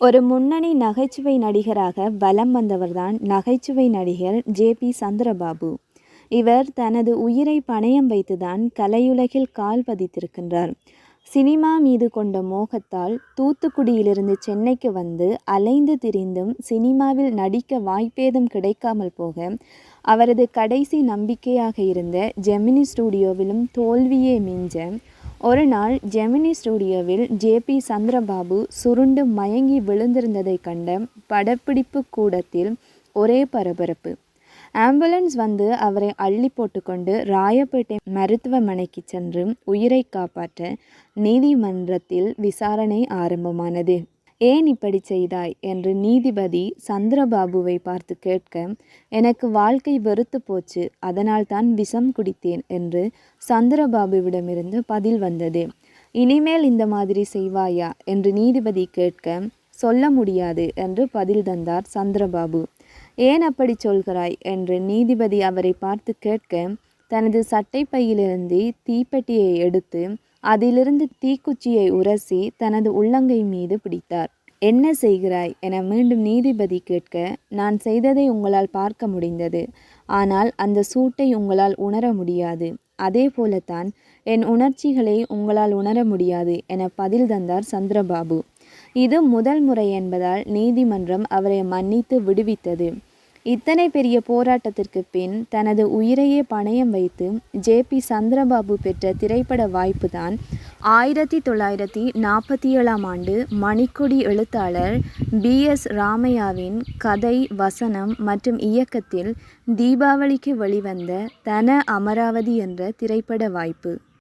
ஒரு முன்னணி நகைச்சுவை நடிகராக வலம் வந்தவர்தான் நகைச்சுவை நடிகர் ஜே பி சந்திரபாபு. இவர் தனது உயிரை பணயம் வைத்துதான் கலையுலகில் கால் பதித்திருக்கின்றார். சினிமா மீது கொண்ட மோகத்தால் தூத்துக்குடியிலிருந்து சென்னைக்கு வந்து அலைந்து திரிந்தும் சினிமாவில் நடிக்க வாய்ப்பேதும் கிடைக்காமல் போக அவரது கடைசி நம்பிக்கையாக இருந்த ஜெமினி ஸ்டூடியோவிலும் தோல்வியே மிஞ்ச ஒரு நாள் ஜெமினி ஸ்டூடியோவில் ஜேபி சந்திரபாபு சுருண்டு மயங்கி விழுந்திருந்ததைக் கண்ட படப்பிடிப்பு கூடத்தில் ஒரே பரபரப்பு. ஆம்புலன்ஸ் வந்து அவரை அள்ளி போட்டுக்கொண்டு ராயப்பேட்டை மருத்துவமனைக்கு சென்று உயிரை காப்பாற்ற நீதிமன்றத்தில் விசாரணை ஆரம்பமானது. ஏன் இப்படி செய்தாய்? என்று நீதிபதி சந்திரபாபுவை பார்த்து கேட்க எனக்கு வாழ்க்கை வெறுத்து போச்சு அதனால் தான் விஷம் குடித்தேன் என்று சந்திரபாபுவிடமிருந்து பதில் வந்தது. இனிமேல் இந்த மாதிரி செய்வாயா? என்று நீதிபதி கேட்க சொல்ல முடியாது என்று பதில் தந்தார் சந்திரபாபு. ஏன் அப்படி சொல்கிறாய்? என்று நீதிபதி அவரை பார்த்து கேட்க தனது சட்டைப்பையிலிருந்து தீப்பெட்டியை எடுத்து அதிலிருந்து தீக்குச்சியை உரசி தனது உள்ளங்கை மீது பிடித்தார். என்ன செய்கிறாய் என மீண்டும் நீதிபதி கேட்க நான் செய்ததை உங்களால் பார்க்க முடிந்தது. ஆனால் அந்த சூட்டை உங்களால் உணர முடியாது. அதே போலத்தான் என் உணர்ச்சிகளை உங்களால் உணர முடியாது என பதில் தந்தார் சந்திரபாபு. இது முதல் முறை என்பதால் நீதிமன்றம் அவரை மன்னித்து விடுவித்தது. இத்தனை பெரிய போராட்டத்திற்கு பின் தனது உயிரையே பணயம் வைத்து ஜே பி சந்திரபாபு பெற்ற திரைப்பட வாய்ப்புதான் ஆயிரத்தி தொள்ளாயிரத்தி நாற்பத்தி ஏழாம் ஆண்டு மணிக்கொடி எழுத்தாளர் பி எஸ் ராமையாவின் கதை வசனம் மற்றும் இயக்கத்தில் தீபாவளிக்கு வெளிவந்த தன அமராவதி என்ற திரைப்பட வாய்ப்பு.